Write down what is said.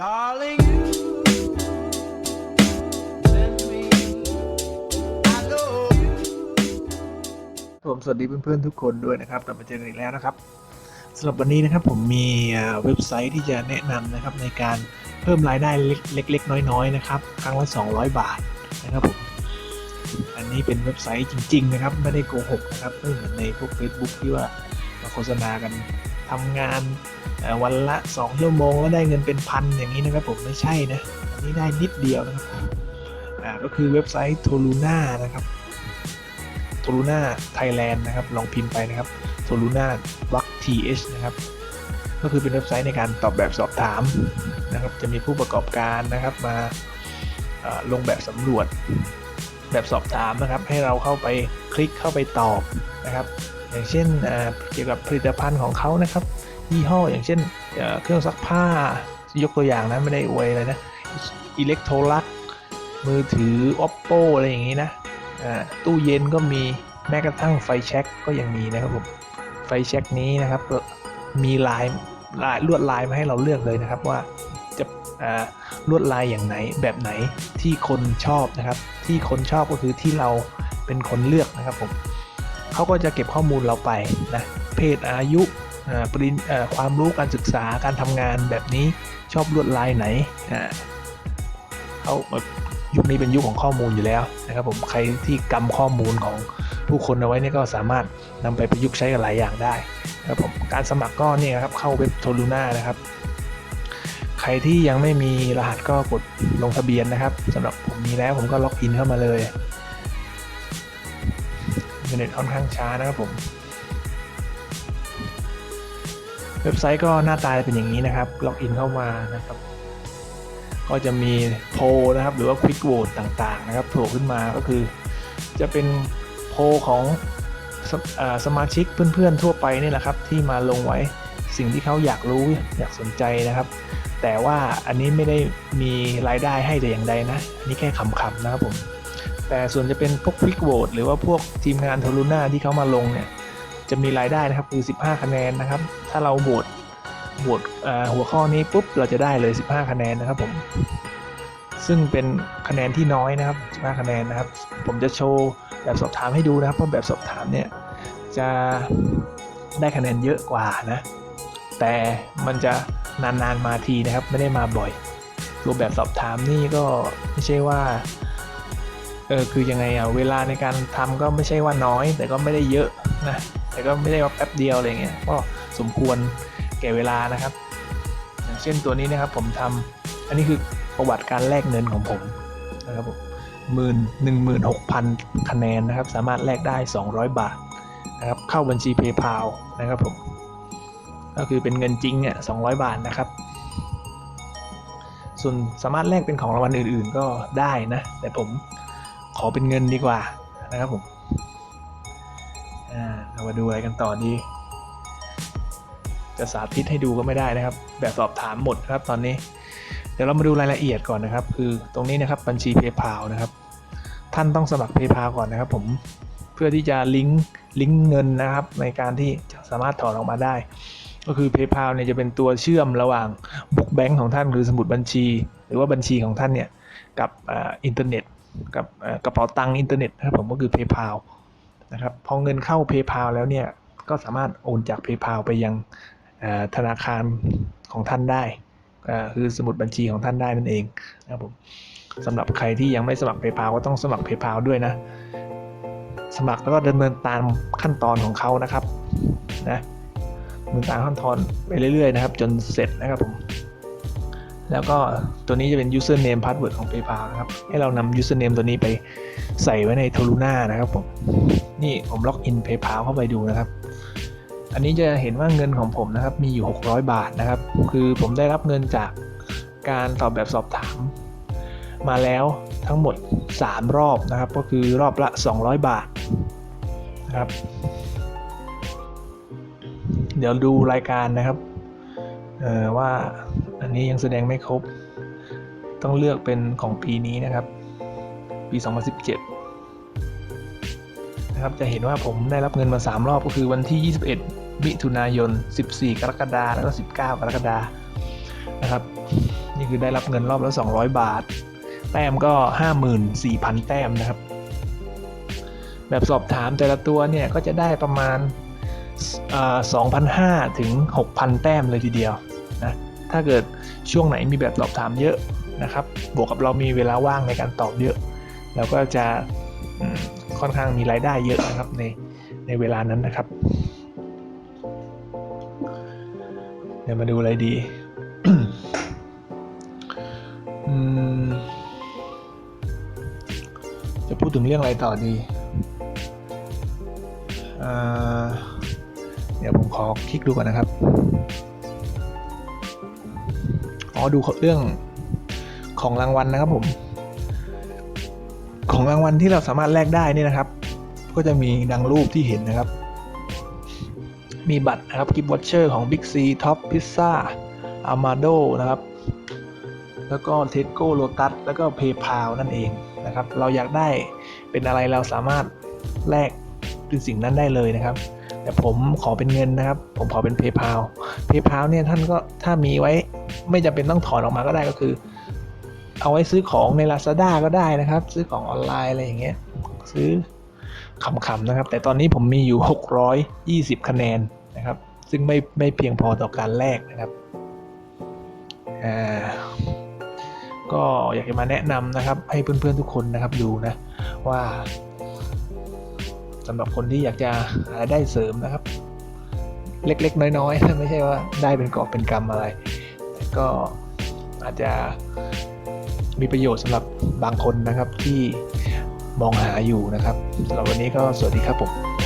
Darling, you send me. I know you. ผมสวัสดีเพื่อนๆทุกคนด้วยนะครับกลับมาเจอกันอีกแล้วนะครับสำหรับวันนี้นะครับผมมีอ่าเว็บไซต์ที่จะแนะนำนะครับในการเพิ่มรายได้เล็กๆ น้อยๆนะครับครั้งละ 200 บาทนะครับผมอันนี้เป็นเว็บไซต์จริง ๆ นะครับ ไม่ได้โกหกนะครับไม่เหมือนในพวก Facebook ที่ว่ามาโฆษณากัน ทำงานวันละ2ชั่วโมงแล้วได้เงินเป็นพันอย่างนี้นะครับผมไม่ใช่นะอันนี้ได้นิดเดียวนะครับก็คือเว็บไซต์ t o l u n a นะครับโทลูน่าไทยแลนด์นะครับ ลองพิมพ์ไปนะครับโทลูน่าวักทีเนะครับ ก็คือเป็นเว็บไซต์ในการตอบแบบสอบถามนะครับ จะมีผู้ประกอบการนะครับมาลงแบบสำรวจแบบสอบถามนะครับ ให้เราเข้าไปคลิกเข้าไปตอบนะครับ อย่างเช่นเกี่ยวกับผลิตภัณฑ์ของเขานะครับ ยี่ห้ออย่างเช่นเครื่องซักผ้ายกตัวอย่างนะไม่ได้อวยเลยนะอิเล็กโทรลักมือถือ oppo อะไรอย่างนี้นะตู้เย็นก็มีแม้กระทั่งไฟแช็กก็ยังมีนะครับผมไฟแช็กนี้นะครับมีลายลายลวดลายมาให้เราเลือกเลยนะครับว่าจะลวดลายอย่างไหนแบบไหนที่คนชอบนะครับ ที่คนชอบก็คือที่เราเป็นคนเลือกนะครับผม เขาก็จะเก็บข้อมูลเราไปนะเพศอายุปริญความรู้การศึกษาการทำงานแบบนี้ชอบลวดลายไหนเขายุคนี้เป็นยุคของข้อมูลอยู่แล้วนะครับผมใครที่กำข้อมูลของผู้คนเอาไว้เนี่ยก็สามารถนำไปประยุกต์ใช้กับหลายอย่างได้ครับผมการสมัครก็เนี่ยครับเข้าเว็บโทลูน่านะครับ ใครที่ยังไม่มีรหัสก็กดลงทะเบียนนะครับสำหรับผมมีแล้วผมก็ล็อกอินเข้ามาเลย เทอร์เน็ตค่อนข้างช้านะครับผม เว็บไซต์ก็หน้าตาเป็นอย่างนี้นะครับ ล็อกอินเข้ามานะครับ ก็จะมีโพลนะครับ หรือว่าควิกโหวตต่างๆ นะครับโผล่ขึ้นมาก็คือจะเป็นโพลของสสมาชิกเพื่อนๆทั่วไปนี่แหละครับ ที่มาลงไว้สิ่งที่เขาอยากรู้อยากสนใจนะครับ แต่ว่าอันนี้ไม่ได้มีรายได้ให้แต่อย่างใดนะ อันนี้แค่ขำๆนะครับผม แต่ส่วนจะเป็นพวกควิกโหวตหรือว่าพวกทีมงานโทลูน่าที่เขามาลงเนี่ยจะมีรายได้นะครับคือ 15 คะแนนนะครับ ถ้าเราโหวตโหวตหัวข้อนี้ปุ๊บเราจะได้เลย 15 คะแนนนะครับผม ซึ่งเป็นคะแนนที่น้อยนะครับ 15 คะแนนนะครับ ผมจะโชว์แบบสอบถามให้ดูนะครับเพราะแบบสอบถามเนี่ยจะได้คะแนนเยอะกว่านะ แต่มันจะนานๆมาทีนะครับ ไม่ได้มาบ่อย ตัวแบบสอบถามนี่ก็ไม่ใช่ว่า เออคือยังไงอะเวลาในการทำก็ไม่ใช่ว่าน้อย แต่ก็ไม่ได้เยอะนะแต่ก็ไม่ได้ว่าแป๊บเดียวอะไรเงี้ยก็สมควรแก่เวลานะครับ อย่างเช่นตัวนี้นะครับผมทำอันนี้คือประวัติการแลกเงินของผมนะครับผมหมื่นหนึ่งหมื่นหกพันคะแนนนะครับ สามารถแลกได้ 200 บาทนะครับเข้าบัญชี PayPal นะครับผมก็คือเป็นเงินจริงเนี่ย200บาทนะครับ ส่วนสามารถแลกเป็นของรางวัลอื่น ๆ ก็ได้นะ แต่ผม ขอเป็นเงินดีกว่านะครับผมอ่าเรามาดูอะไรกันต่อดี จะสาธิตให้ดูก็ไม่ได้นะครับ แบบสอบถามหมดครับตอนนี้ เดี๋ยวเรามาดูรายละเอียดก่อนนะครับ คือตรงนี้นะครับบัญชี PayPal นะครับ ท่านต้องสมัคร PayPal ก่อนนะครับ ผมเพื่อที่จะลิงก์ลิงก์เงินนะครับ ในการที่จะสามารถถอนออกมาได้ ก็คือ PayPal เนี่ยจะเป็นตัวเชื่อมระหว่างบุ๊กแบงค์ของท่านหรือสมุดบัญชี หรือว่าบัญชีของท่านเนี่ยกับอ่าอินเทอร์เน็ต กับกระเป๋าตังค์อินเทอร์เน็ตนะครับผมก็คือ PayPal นะครับพอเงินเข้า PayPal แล้วเนี่ยก็สามารถโอนจาก PayPal ไปยังธนาคารของท่านได้คือสมุดบัญชีของท่านได้นั่นเองนะครับผมสำหรับใครที่ยังไม่สมัคร PayPal ก็ต้องสมัคร PayPal ด้วยนะ สมัครแล้วก็ดำเนินตามขั้นตอนของเขานะครับนะดำเนินตามขั้นตอนไปเรื่อยๆนะครับ จนเสร็จนะครับผม แล้วก็ตัวนี้จะเป็น username password ของ PayPal นะครับ ให้เรานำ username ตัวนี้ไปใส่ไว้ใน t o l u n a นะครับผม นี่ผมล็อกอิน PayPal เข้าไปดูนะครับ อันนี้จะเห็นว่าเงินของผมนะครับ มีอยู่ 600 บาทนะครับ คือผมได้รับเงินจากการตอบแบบสอบถาม มาแล้วทั้งหมด 3 รอบนะครับ ก็คือรอบละ 200 บาทนะครับ เดี๋ยวดูรายการนะครับว่า อันนี้ยังแสดงไม่ครบ ต้องเลือกเป็นของปีนี้นะครับ ปี 2017 นะครับ จะเห็นว่าผมได้รับเงินมา 3 รอบก็คือวันที่ 21 มิถุนายน 14 กรกฎาคมแล้วก็ 19 กรกฎาคมนะครับ นี่คือได้รับเงินรอบละ200 บาท แต้มก็ 54,000 แต้มนะครับ แบบสอบถามแต่ละตัวเนี่ยก็จะได้ประมาณ2,500 ถึง 6,000 แต้มเลยทีเดียว ถ้าเกิดช่วงไหนมีแบบสอบถามเยอะนะครับ บวกกับเรามีเวลาว่างในการตอบเยอะ เราก็จะค่อนข้างมีรายได้เยอะนะครับในในเวลานั้นนะครับ เดี๋ยวมาดูอะไรดีจะพูดถึงเรื่องอะไรต่อดีอเดี๋ยวผมขอคลิกดูก่อนนะครับ อ๋อดูเรื่องของรางวัลนะครับผม ของรางวัลที่เราสามารถแลกได้นี่นะครับ ก็จะมีดังรูปที่เห็นนะครับ มีบัตรนะครับกิฟต์วอชเชอร์ของ Big C Top Pizza Amado นะครับ แล้วก็ Tesco Lotus แล้วก็ PayPal นั่นเองนะครับ เราอยากได้เป็นอะไรเราสามารถแลกเป็นสิ่งนั้นได้เลยนะครับ แต่ผมขอเป็นเงินนะครับ ผมขอเป็น PayPal PayPal เนี่ยท่านก็ถ้ามีไว้ไม่จำเป็นต้องถอนออกมาก็ได้ก็คือ เอาไว้ซื้อของใน Lazada ก็ได้นะครับ ซื้อของออนไลน์อะไรอย่างเงี้ยซื้อขำๆนะครับ แต่ตอนนี้ผมมีอยู่ 620 คะแนนนะครับ ซึ่งไม่ไม่เพียงพอต่อการแลกนะครับอ่าก็อยากจะมาแนะนำนะครับ ให้เพื่อนๆทุกคนนะครับดูนะว่า สำหรับคนที่อยากจะหาได้เสริมนะครับ เล็กๆ น้อยๆไม่ใช่ว่าได้เป็นกอบเป็นกรรมอะไร แต่ก็อาจจะมีประโยชน์สำหรับบางคนนะครับที่มองหาอยู่นะครับสำหรับวันนี้ก็สวัสดีครับผม